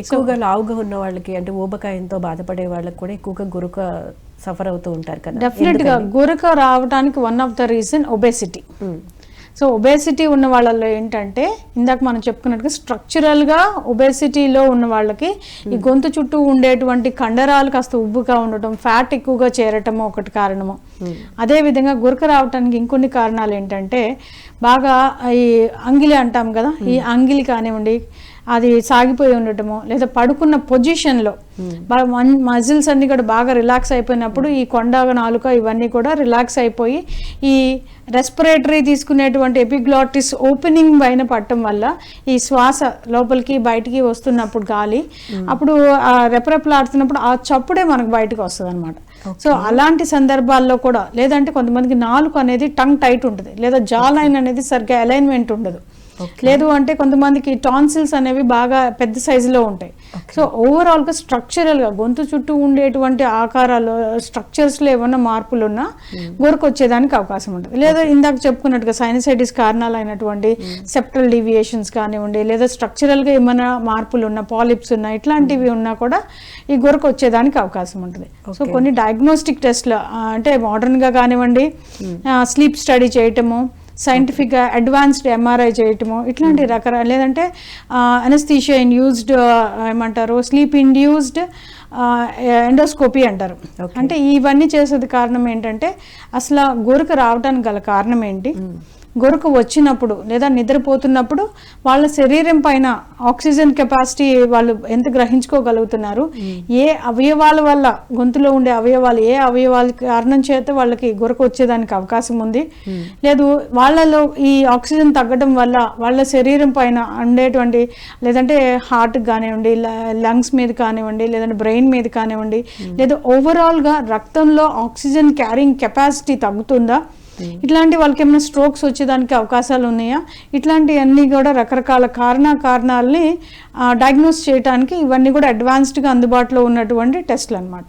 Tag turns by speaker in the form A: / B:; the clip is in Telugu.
A: ఎక్కువగా లావుగా ఉన్న వాళ్ళకి అంటే ఊబకాయంతో బాధపడే వాళ్ళకి కూడా ఎక్కువగా గురుక సఫర్ అవుతూ ఉంటారు కదా.
B: డెఫినెట్గా గురక రావడానికి one of the reason obesity. So obesity ఉన్న వాళ్ళలో ఏంటంటే ఇందాక మనం చెప్పుకున్నట్టుగా స్ట్రక్చరల్గా ఒబేసిటీలో ఉన్న వాళ్ళకి ఈ గొంతు చుట్టూ ఉండేటువంటి కండరాలు కాస్త ఉబ్బుగా ఉండటం ఫ్యాట్ ఎక్కువగా చేరటం ఒకటి కారణము. అదే విధంగా గురక రావటానికి ఇంకొన్ని కారణాలు ఏంటంటే బాగా ఈ అంగిలి అంటాం కదా ఈ అంగిలి కానివ్వండి అది సాగిపోయి ఉండటము లేదా పడుకున్న పొజిషన్లో మజిల్స్ అన్ని కూడా బాగా రిలాక్స్ అయిపోయినప్పుడు ఈ కొండ నాలుక ఇవన్నీ కూడా రిలాక్స్ అయిపోయి ఈ రెస్పిరేటరీ తీసుకునేటువంటి ఎపిగ్లాటిస్ ఓపెనింగ్ పైన పట్టడం వల్ల ఈ శ్వాస లోపలికి బయటికి వస్తున్నప్పుడు గాలి అప్పుడు ఆ రెపరెపలాడుతున్నప్పుడు ఆ చప్పుడే మనకు బయటకు వస్తుంది అనమాట సో అలాంటి సందర్భాల్లో కూడా లేదంటే కొంతమందికి నాలుక అనేది టంగ్ టైట్ ఉంటుంది లేదా జా లైన్ అనేది సరిగ్గా అలైన్మెంట్ ఉండదు. లేదు అంటే కొంతమందికి టాన్సిల్స్ అనేవి బాగా పెద్ద సైజులో ఉంటాయి. సో ఓవరాల్గా స్ట్రక్చరల్గా గొంతు చుట్టూ ఉండేటువంటి ఆకారాలు స్ట్రక్చర్స్లో ఏమన్నా మార్పులు ఉన్నా గొరకు వచ్చేదానికి అవకాశం ఉంటుంది. లేదా ఇందాక చెప్పుకున్నట్టుగా సైనసైటిస్ కారణాలు అయినటువంటి సెప్టల్ డీవియేషన్స్ కానివ్వండి లేదా స్ట్రక్చరల్గా ఏమైనా మార్పులు ఉన్నా పాలిప్స్ ఉన్నా ఇట్లాంటివి ఉన్నా కూడా ఈ గొరకు వచ్చేదానికి అవకాశం ఉంటుంది. సో కొన్ని డయాగ్నోస్టిక్ టెస్ట్లు అంటే మోడర్న్గా కానివ్వండి స్లీప్ స్టడీ చేయటము సైంటిఫిక్గా అడ్వాన్స్డ్ ఎంఆర్ఐ చేయటము ఇట్లాంటి రకరకాల లేదంటే అనస్థీషియా ఇన్యూజ్డ్ ఏమంటారు స్లీప్ ఇండ్యూస్డ్ ఎండోస్కోపీ అంటారు. అంటే ఇవన్నీ చేసేది కారణం ఏంటంటే అసలు గోరుక రావడానికి గల కారణం ఏంటి? గొరకు వచ్చినప్పుడు లేదా నిద్రపోతున్నప్పుడు వాళ్ళ శరీరం పైన ఆక్సిజన్ కెపాసిటీ వాళ్ళు ఎంత గ్రహించుకోగలుగుతున్నారు? ఏ అవయవాల వల్ల గొంతులో ఉండే అవయవాలు ఏ అవయవాల కారణం చేత వాళ్ళకి గొరకు వచ్చేదానికి అవకాశం ఉంది? లేదు వాళ్ళలో ఈ ఆక్సిజన్ తగ్గడం వల్ల వాళ్ళ శరీరం పైన ఉండేటువంటి లేదంటే హార్ట్ కానివ్వండి లంగ్స్ మీద కానివ్వండి లేదంటే బ్రెయిన్ మీద కానివ్వండి లేదా ఓవరాల్గా రక్తంలో ఆక్సిజన్ క్యారింగ్ కెపాసిటీ తగ్గుతుందా? Hmm. ఇట్లాంటి వాళ్ళకి ఏమైనా స్ట్రోక్స్ వచ్చేదానికి అవకాశాలు ఉన్నాయా? ఇట్లాంటివన్నీ కూడా రకరకాల కారణ కారణాలని డయాగ్నోస్ చేయడానికి ఇవన్నీ కూడా అడ్వాన్స్డ్గా అందుబాటులో ఉన్నటువంటి టెస్ట్లు అనమాట